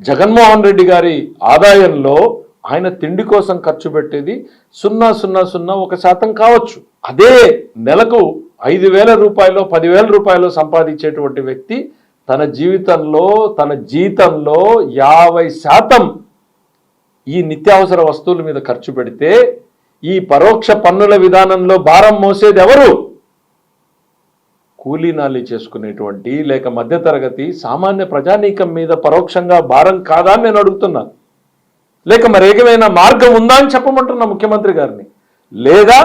జగన్మోహన్ రెడ్డి గారి ఆదాయంలో ఆయన తిండి కోసం ఖర్చు పెట్టేది సున్నా సున్నా సున్నా ఒక శాతం కావచ్చు. అదే నెలకు ఐదు వేల రూపాయలు పదివేల రూపాయలు సంపాదించేటువంటి వ్యక్తి తన జీవితంలో తన జీతంలో యాభై శాతం ఈ నిత్యావసర వస్తువుల మీద ఖర్చు పెడితే ఈ పరోక్ష పన్నుల విధానంలో భారం మోసేది ఎవరు కూలీనాలి చేసుకునేటువంటి లేక మధ్యతరగతి సామాన్య ప్రజానీకం మీద పరోక్షంగా భారం కాదా అని నేను అడుగుతున్నా. లేక మరేకమైన మార్గం ఉందా అని చెప్పమంటున్నా ముఖ్యమంత్రి గారిని. లేదా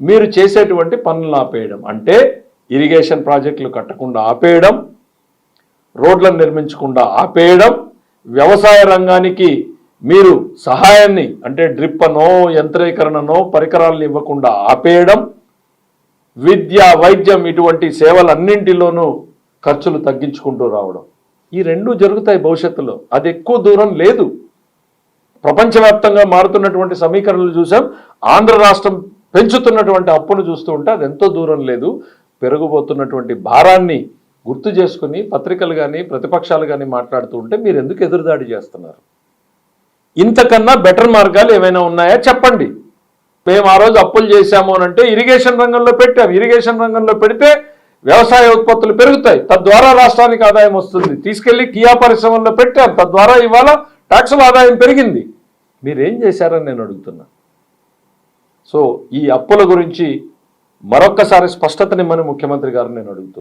మీరు చేసేటువంటి పనులు ఆపేయడం. అంటే ఇరిగేషన్ ప్రాజెక్టులు కట్టకుండా ఆపేయడం రోడ్లను నిర్మించకుండా ఆపేయడం వ్యవసాయ రంగానికి మీరు సహాయాన్ని అంటే డ్రిప్ అనో యంత్రీకరణనో పరికరాలను ఇవ్వకుండా ఆపేయడం విద్య వైద్యం ఇటువంటి సేవలన్నింటిలోనూ ఖర్చులు తగ్గించుకుంటూ రావడం. ఈ రెండు జరుగుతాయి భవిష్యత్తులో. అది ఎక్కువ దూరం లేదు. ప్రపంచవ్యాప్తంగా మారుతున్నటువంటి సమీకరణలు చూసాం. ఆంధ్ర రాష్ట్రం పెంచుతున్నటువంటి అప్పును చూస్తూ ఉంటే అది ఎంతో దూరం లేదు. పెరగబోతున్నటువంటి భారాన్ని గుర్తు చేసుకుని పత్రికలు కానీ ప్రతిపక్షాలు కానీ మాట్లాడుతూ ఉంటే మీరు ఎందుకు ఎదురుదాడి చేస్తున్నారు? ఇంతకన్నా బెటర్ మార్గాలు ఏమైనా ఉన్నాయా? చెప్పండి. మేము ఆ రోజు అప్పులు చేశాము అని అంటే ఇరిగేషన్ రంగంలో పెట్టాం. ఇరిగేషన్ రంగంలో పెడితే వ్యవసాయ ఉత్పత్తులు పెరుగుతాయి. తద్వారా రాష్ట్రానికి ఆదాయం వస్తుంది. తీసుకెళ్ళి కియా పరిశ్రమల్లో పెట్టాం. తద్వారా ఇవాళ ట్యాక్సుల ఆదాయం పెరిగింది. మీరేం చేశారని నేను అడుగుతున్నా. సో ఈ అప్పుల గురించి మరొక్కసారి స్పష్టతనిమ్మని ముఖ్యమంత్రి గారు నేను అడుగుతున్నాను